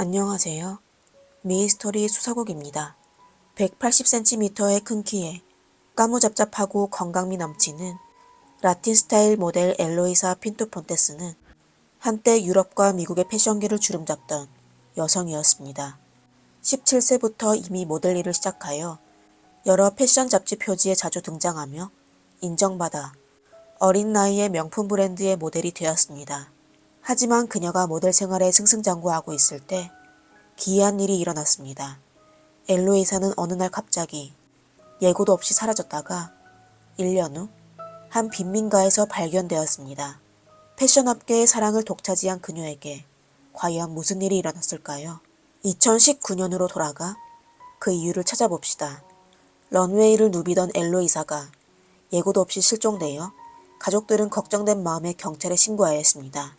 안녕하세요. 미스터리 수사국입니다. 180cm의 큰 키에 까무잡잡하고 건강미 넘치는 라틴 스타일 모델 엘로이사 핀토 폰테스는 한때 유럽과 미국의 패션계를 주름잡던 여성이었습니다. 17세부터 이미 모델 일을 시작하여 여러 패션 잡지 표지에 자주 등장하며 인정받아 어린 나이에 명품 브랜드의 모델이 되었습니다. 하지만 그녀가 모델 생활에 승승장구하고 있을 때 기이한 일이 일어났습니다. 엘로이사는 어느 날 갑자기 예고도 없이 사라졌다가 1년 후 한 빈민가에서 발견되었습니다. 패션 업계의 사랑을 독차지한 그녀에게 과연 무슨 일이 일어났을까요? 2019년으로 돌아가 그 이유를 찾아봅시다. 런웨이를 누비던 엘로이사가 예고도 없이 실종되어 가족들은 걱정된 마음에 경찰에 신고하였습니다.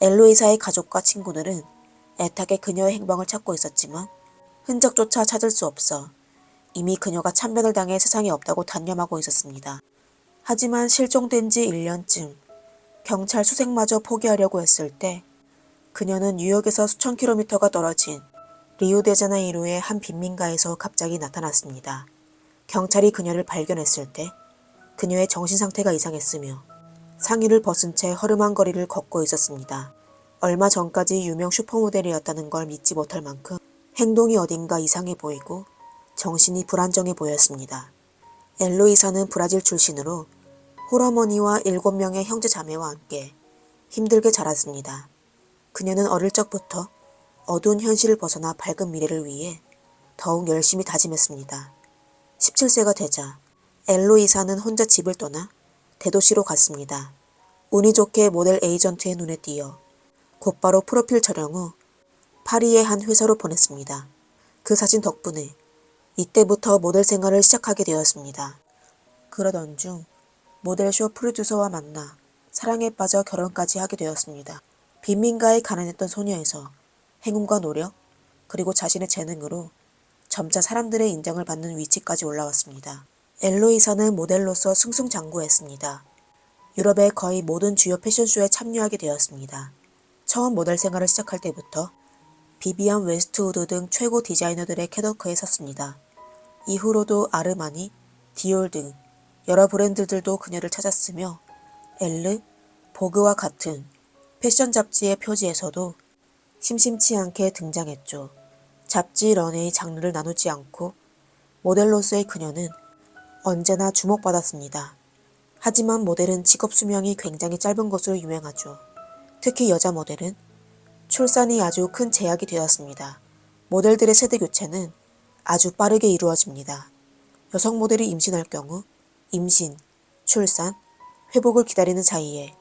엘로이사의 가족과 친구들은 애타게 그녀의 행방을 찾고 있었지만 흔적조차 찾을 수 없어 이미 그녀가 참변을 당해 세상에 없다고 단념하고 있었습니다. 하지만 실종된 지 1년쯤 경찰 수색마저 포기하려고 했을 때 그녀는 뉴욕에서 수천 킬로미터가 떨어진 리우데자네이루의 한 빈민가에서 갑자기 나타났습니다. 경찰이 그녀를 발견했을 때 그녀의 정신 상태가 이상했으며 상의를 벗은 채 허름한 거리를 걷고 있었습니다. 얼마 전까지 유명 슈퍼모델이었다는 걸 믿지 못할 만큼 행동이 어딘가 이상해 보이고 정신이 불안정해 보였습니다. 엘로이사는 브라질 출신으로 홀어머니와 일곱 명의 형제 자매와 함께 힘들게 자랐습니다. 그녀는 어릴 적부터 어두운 현실을 벗어나 밝은 미래를 위해 더욱 열심히 다짐했습니다. 17세가 되자 엘로이사는 혼자 집을 떠나 대도시로 갔습니다. 운이 좋게 모델 에이전트의 눈에 띄어 곧바로 프로필 촬영 후 파리의 한 회사로 보냈습니다. 그 사진 덕분에 이때부터 모델 생활을 시작하게 되었습니다. 그러던 중 모델쇼 프로듀서와 만나 사랑에 빠져 결혼까지 하게 되었습니다. 빈민가에 가난했던 소녀에서 행운과 노력 그리고 자신의 재능으로 점차 사람들의 인정을 받는 위치까지 올라왔습니다. 엘로이사는 모델로서 승승장구했습니다. 유럽의 거의 모든 주요 패션쇼에 참여하게 되었습니다. 처음 모델 생활을 시작할 때부터 비비안 웨스트우드 등 최고 디자이너들의 캐더크에 섰습니다. 이후로도 아르마니, 디올 등 여러 브랜드들도 그녀를 찾았으며 엘르, 보그와 같은 패션 잡지의 표지에서도 심심치 않게 등장했죠. 잡지 런웨이 장르를 나누지 않고 모델로서의 그녀는 언제나 주목받았습니다. 하지만 모델은 직업 수명이 굉장히 짧은 것으로 유명하죠. 특히 여자 모델은 출산이 아주 큰 제약이 되었습니다. 모델들의 세대 교체는 아주 빠르게 이루어집니다. 여성 모델이 임신할 경우 임신, 출산, 회복을 기다리는 사이에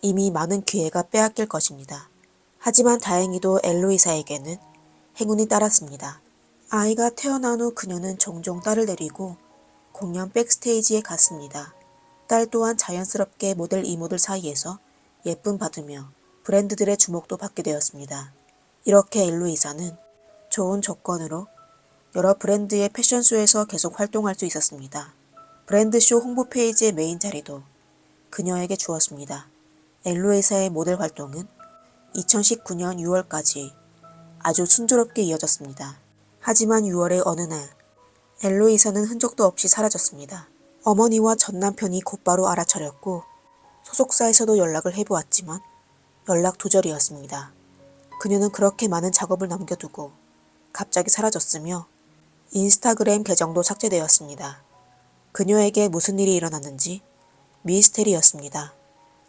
이미 많은 기회가 빼앗길 것입니다. 하지만 다행히도 엘로이사에게는 행운이 따랐습니다. 아이가 태어난 후 그녀는 종종 딸을 데리고 공연 백스테이지에 갔습니다. 딸 또한 자연스럽게 모델 이모들 사이에서 예쁨 받으며 브랜드들의 주목도 받게 되었습니다. 이렇게 엘로이사는 좋은 조건으로 여러 브랜드의 패션쇼에서 계속 활동할 수 있었습니다. 브랜드쇼 홍보 페이지의 메인 자리도 그녀에게 주었습니다. 엘로이사의 모델 활동은 2019년 6월까지 아주 순조롭게 이어졌습니다. 하지만 6월의 어느 날 엘로이사는 흔적도 없이 사라졌습니다. 어머니와 전 남편이 곧바로 알아차렸고 소속사에서도 연락을 해보았지만 연락 두절이었습니다. 그녀는 그렇게 많은 작업을 남겨두고 갑자기 사라졌으며 인스타그램 계정도 삭제되었습니다. 그녀에게 무슨 일이 일어났는지 미스테리였습니다.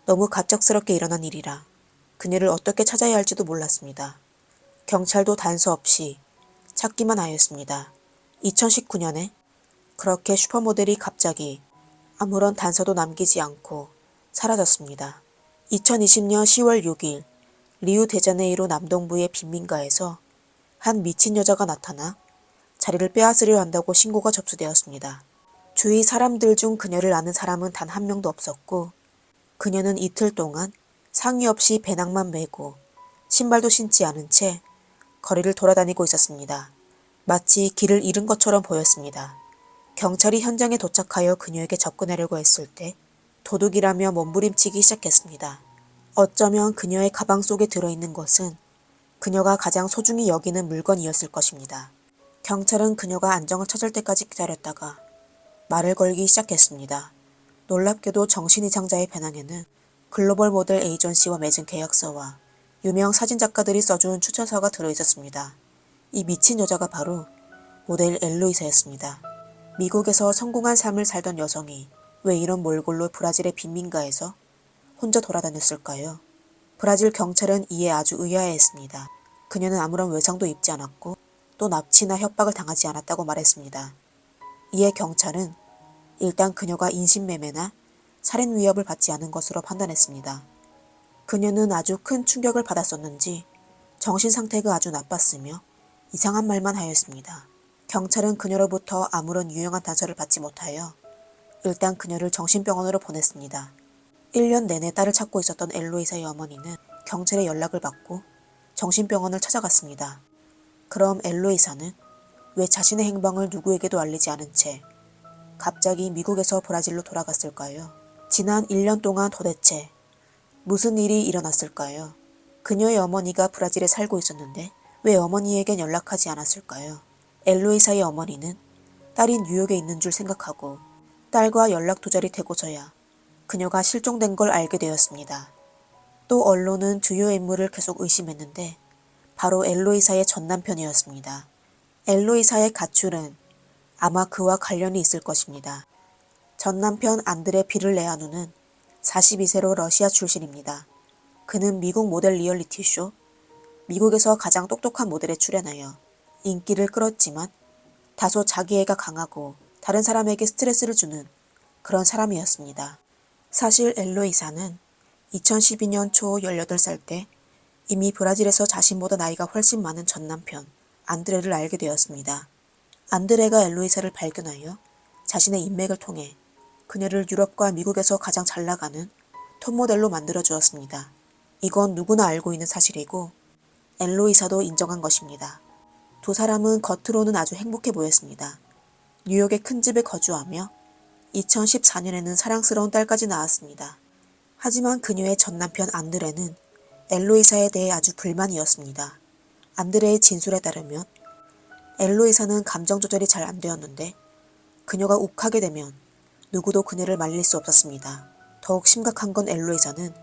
너무 갑작스럽게 일어난 일이라 그녀를 어떻게 찾아야 할지도 몰랐습니다. 경찰도 단서 없이 찾기만 하였습니다. 2019년에 그렇게 슈퍼모델이 갑자기 아무런 단서도 남기지 않고 사라졌습니다. 2020년 10월 6일 리우 데자네이로 남동부의 빈민가에서 한 미친 여자가 나타나 자리를 빼앗으려 한다고 신고가 접수되었습니다. 주위 사람들 중 그녀를 아는 사람은 단 한 명도 없었고 그녀는 이틀 동안 상의 없이 배낭만 메고 신발도 신지 않은 채 거리를 돌아다니고 있었습니다. 마치 길을 잃은 것처럼 보였습니다. 경찰이 현장에 도착하여 그녀에게 접근하려고 했을 때 도둑이라며 몸부림치기 시작했습니다. 어쩌면 그녀의 가방 속에 들어있는 것은 그녀가 가장 소중히 여기는 물건이었을 것입니다. 경찰은 그녀가 안정을 찾을 때까지 기다렸다가 말을 걸기 시작했습니다. 놀랍게도 정신이상자의 배낭에는 글로벌 모델 에이전시와 맺은 계약서와 유명 사진작가들이 써준 추천서가 들어있었습니다. 이 미친 여자가 바로 모델 엘로이사였습니다. 미국에서 성공한 삶을 살던 여성이 왜 이런 몰골로 브라질의 빈민가에서 혼자 돌아다녔을까요? 브라질 경찰은 이에 아주 의아해했습니다. 그녀는 아무런 외상도 입지 않았고 또 납치나 협박을 당하지 않았다고 말했습니다. 이에 경찰은 일단 그녀가 인신매매나 살인 위협을 받지 않은 것으로 판단했습니다. 그녀는 아주 큰 충격을 받았었는지 정신 상태가 아주 나빴으며 이상한 말만 하였습니다. 경찰은 그녀로부터 아무런 유용한 단서를 받지 못하여 일단 그녀를 정신병원으로 보냈습니다. 1년 내내 딸을 찾고 있었던 엘로이사의 어머니는 경찰의 연락을 받고 정신병원을 찾아갔습니다. 그럼 엘로이사는 왜 자신의 행방을 누구에게도 알리지 않은 채 갑자기 미국에서 브라질로 돌아갔을까요? 지난 1년 동안 도대체 무슨 일이 일어났을까요? 그녀의 어머니가 브라질에 살고 있었는데 왜 어머니에겐 연락하지 않았을까요? 엘로이사의 어머니는 딸이 뉴욕에 있는 줄 생각하고 딸과 연락 두절이 되고서야 그녀가 실종된 걸 알게 되었습니다. 또 언론은 주요 인물을 계속 의심했는데 바로 엘로이사의 전 남편이었습니다. 엘로이사의 가출은 아마 그와 관련이 있을 것입니다. 전 남편 안드레 비를레아누는 42세로 러시아 출신입니다. 그는 미국 모델 리얼리티 쇼 미국에서 가장 똑똑한 모델에 출연하여 인기를 끌었지만 다소 자기애가 강하고 다른 사람에게 스트레스를 주는 그런 사람이었습니다. 사실 엘로이사는 2012년 초 18살 때 이미 브라질에서 자신보다 나이가 훨씬 많은 전 남편 안드레를 알게 되었습니다. 안드레가 엘로이사를 발견하여 자신의 인맥을 통해 그녀를 유럽과 미국에서 가장 잘 나가는 톱모델로 만들어 주었습니다. 이건 누구나 알고 있는 사실이고 엘로이사도 인정한 것입니다. 두 사람은 겉으로는 아주 행복해 보였습니다. 뉴욕의 큰 집에 거주하며 2014년에는 사랑스러운 딸까지 낳았습니다. 하지만 그녀의 전 남편 안드레는 엘로이사에 대해 아주 불만이었습니다. 안드레의 진술에 따르면 엘로이사는 감정 조절이 잘 안 되었는데 그녀가 욱하게 되면 누구도 그녀를 말릴 수 없었습니다. 더욱 심각한 건 엘로이사는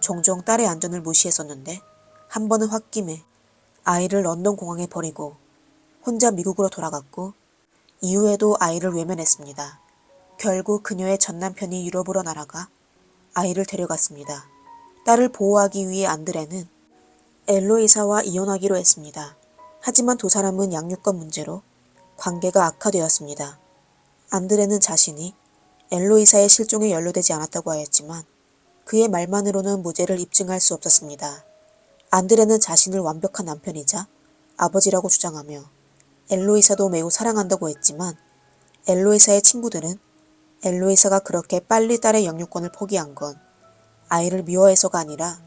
종종 딸의 안전을 무시했었는데 한 번은 홧김에 아이를 런던 공항에 버리고 혼자 미국으로 돌아갔고 이후에도 아이를 외면했습니다. 결국 그녀의 전 남편이 유럽으로 날아가 아이를 데려갔습니다. 딸을 보호하기 위해 안드레는 엘로이사와 이혼하기로 했습니다. 하지만 두 사람은 양육권 문제로 관계가 악화되었습니다. 안드레는 자신이 엘로이사의 실종에 연루되지 않았다고 하였지만 그의 말만으로는 무죄를 입증할 수 없었습니다. 안드레는 자신을 완벽한 남편이자 아버지라고 주장하며 엘로이사도 매우 사랑한다고 했지만 엘로이사의 친구들은 엘로이사가 그렇게 빨리 딸의 영유권을 포기한 건 아이를 미워해서가 아니라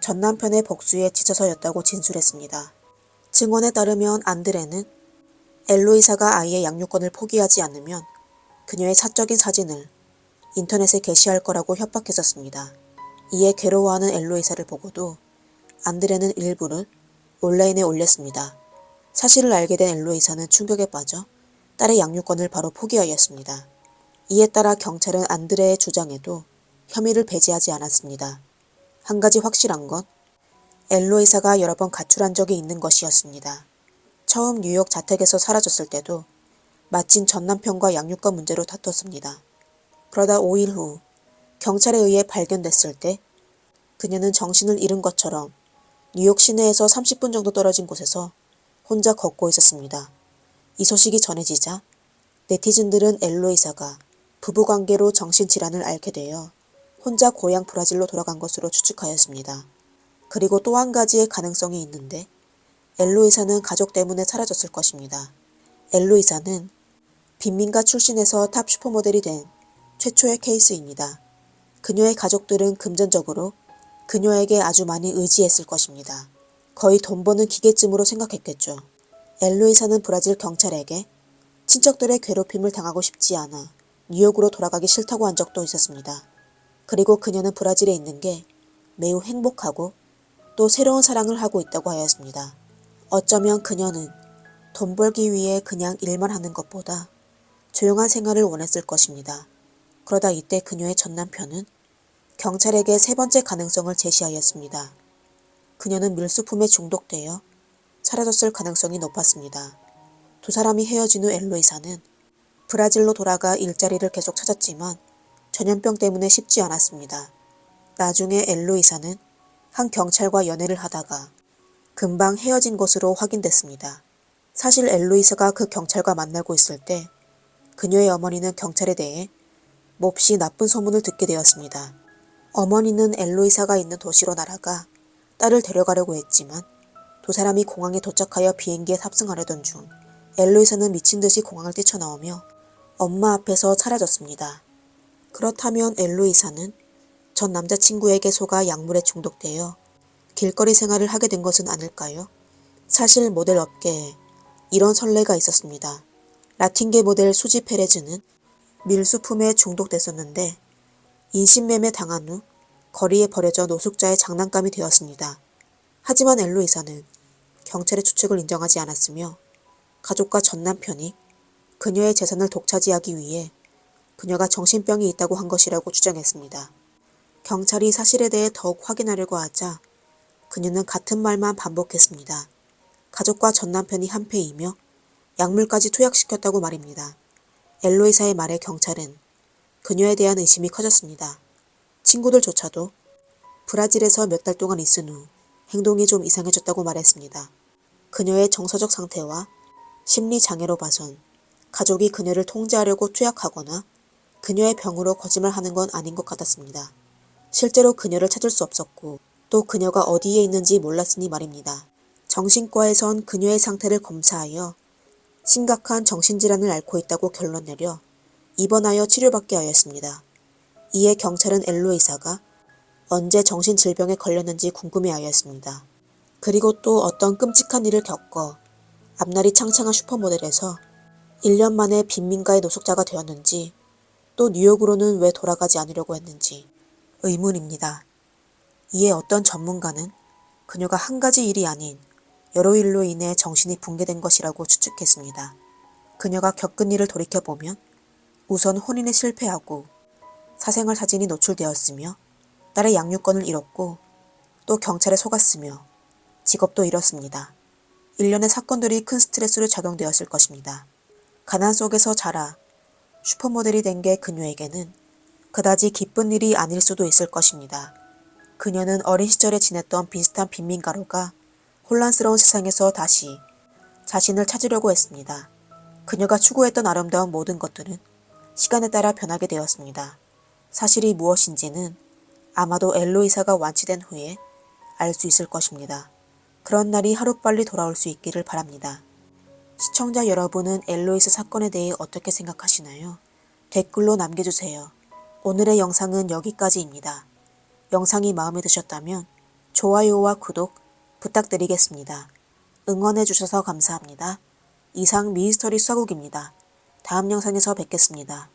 전 남편의 복수에 지쳐서였다고 진술했습니다. 증언에 따르면 안드레는 엘로이사가 아이의 양육권을 포기하지 않으면 그녀의 사적인 사진을 인터넷에 게시할 거라고 협박했었습니다. 이에 괴로워하는 엘로이사를 보고도 안드레는 일부를 온라인에 올렸습니다. 사실을 알게 된 엘로이사는 충격에 빠져 딸의 양육권을 바로 포기하였습니다. 이에 따라 경찰은 안드레의 주장에도 혐의를 배제하지 않았습니다. 한 가지 확실한 건 엘로이사가 여러 번 가출한 적이 있는 것이었습니다. 처음 뉴욕 자택에서 사라졌을 때도 마침 전 남편과 양육권 문제로 다퉜습니다. 그러다 5일 후 경찰에 의해 발견됐을 때 그녀는 정신을 잃은 것처럼 뉴욕 시내에서 30분 정도 떨어진 곳에서 혼자 걷고 있었습니다. 이 소식이 전해지자 네티즌들은 엘로이사가 부부관계로 정신질환을 앓게 되어 혼자 고향 브라질로 돌아간 것으로 추측하였습니다. 그리고 또 한 가지의 가능성이 있는데 엘로이사는 가족 때문에 사라졌을 것입니다. 엘로이사는 빈민가 출신에서 탑 슈퍼모델이 된 최초의 케이스입니다. 그녀의 가족들은 금전적으로 그녀에게 아주 많이 의지했을 것입니다. 거의 돈 버는 기계쯤으로 생각했겠죠. 엘로이사는 브라질 경찰에게 친척들의 괴롭힘을 당하고 싶지 않아 뉴욕으로 돌아가기 싫다고 한 적도 있었습니다. 그리고 그녀는 브라질에 있는 게 매우 행복하고 또 새로운 사랑을 하고 있다고 하였습니다. 어쩌면 그녀는 돈 벌기 위해 그냥 일만 하는 것보다 조용한 생활을 원했을 것입니다. 그러다 이때 그녀의 전 남편은 경찰에게 세 번째 가능성을 제시하였습니다. 그녀는 밀수품에 중독되어 사라졌을 가능성이 높았습니다. 두 사람이 헤어진 후 엘로이사는 브라질로 돌아가 일자리를 계속 찾았지만 전염병 때문에 쉽지 않았습니다. 나중에 엘로이사는 한 경찰과 연애를 하다가 금방 헤어진 것으로 확인됐습니다. 사실 엘로이사가 그 경찰과 만나고 있을 때 그녀의 어머니는 경찰에 대해 몹시 나쁜 소문을 듣게 되었습니다. 어머니는 엘로이사가 있는 도시로 날아가 딸을 데려가려고 했지만 두 사람이 공항에 도착하여 비행기에 탑승하려던 중 엘로이사는 미친 듯이 공항을 뛰쳐나오며 엄마 앞에서 사라졌습니다. 그렇다면 엘로이사는 전 남자친구에게 속아 약물에 중독되어 길거리 생활을 하게 된 것은 아닐까요? 사실 모델 업계에 이런 선례가 있었습니다. 라틴계 모델 수지 페레즈는 밀수품에 중독됐었는데 인신매매 당한 후 거리에 버려져 노숙자의 장난감이 되었습니다. 하지만 엘로이사는 경찰의 추측을 인정하지 않았으며 가족과 전 남편이 그녀의 재산을 독차지하기 위해 그녀가 정신병이 있다고 한 것이라고 주장했습니다. 경찰이 사실에 대해 더욱 확인하려고 하자 그녀는 같은 말만 반복했습니다. 가족과 전 남편이 한패이며 약물까지 투약시켰다고 말입니다. 엘로이사의 말에 경찰은 그녀에 대한 의심이 커졌습니다. 친구들조차도 브라질에서 몇 달 동안 있은 후 행동이 좀 이상해졌다고 말했습니다. 그녀의 정서적 상태와 심리 장애로 봐선 가족이 그녀를 통제하려고 투약하거나 그녀의 병으로 거짓말하는 건 아닌 것 같았습니다. 실제로 그녀를 찾을 수 없었고 또 그녀가 어디에 있는지 몰랐으니 말입니다. 정신과에선 그녀의 상태를 검사하여 심각한 정신질환을 앓고 있다고 결론 내려 입원하여 치료받게 하였습니다. 이에 경찰은 엘로이사가 언제 정신질병에 걸렸는지 궁금해하였습니다. 그리고 또 어떤 끔찍한 일을 겪어 앞날이 창창한 슈퍼모델에서 1년 만에 빈민가의 노숙자가 되었는지 또 뉴욕으로는 왜 돌아가지 않으려고 했는지 의문입니다. 이에 어떤 전문가는 그녀가 한 가지 일이 아닌 여러 일로 인해 정신이 붕괴된 것이라고 추측했습니다. 그녀가 겪은 일을 돌이켜보면 우선 혼인에 실패하고 사생활 사진이 노출되었으며 딸의 양육권을 잃었고 또 경찰에 속았으며 직업도 잃었습니다. 일련의 사건들이 큰 스트레스로 작용되었을 것입니다. 가난 속에서 자라 슈퍼모델이 된 게 그녀에게는 그다지 기쁜 일이 아닐 수도 있을 것입니다. 그녀는 어린 시절에 지냈던 비슷한 빈민 가로가 혼란스러운 세상에서 다시 자신을 찾으려고 했습니다. 그녀가 추구했던 아름다운 모든 것들은 시간에 따라 변하게 되었습니다. 사실이 무엇인지는 아마도 엘로이사가 완치된 후에 알 수 있을 것입니다. 그런 날이 하루빨리 돌아올 수 있기를 바랍니다. 시청자 여러분은 엘로이스 사건에 대해 어떻게 생각하시나요? 댓글로 남겨주세요. 오늘의 영상은 여기까지입니다. 영상이 마음에 드셨다면 좋아요와 구독 부탁드리겠습니다. 응원해주셔서 감사합니다. 이상 미스터리 수국입니다 다음 영상에서 뵙겠습니다.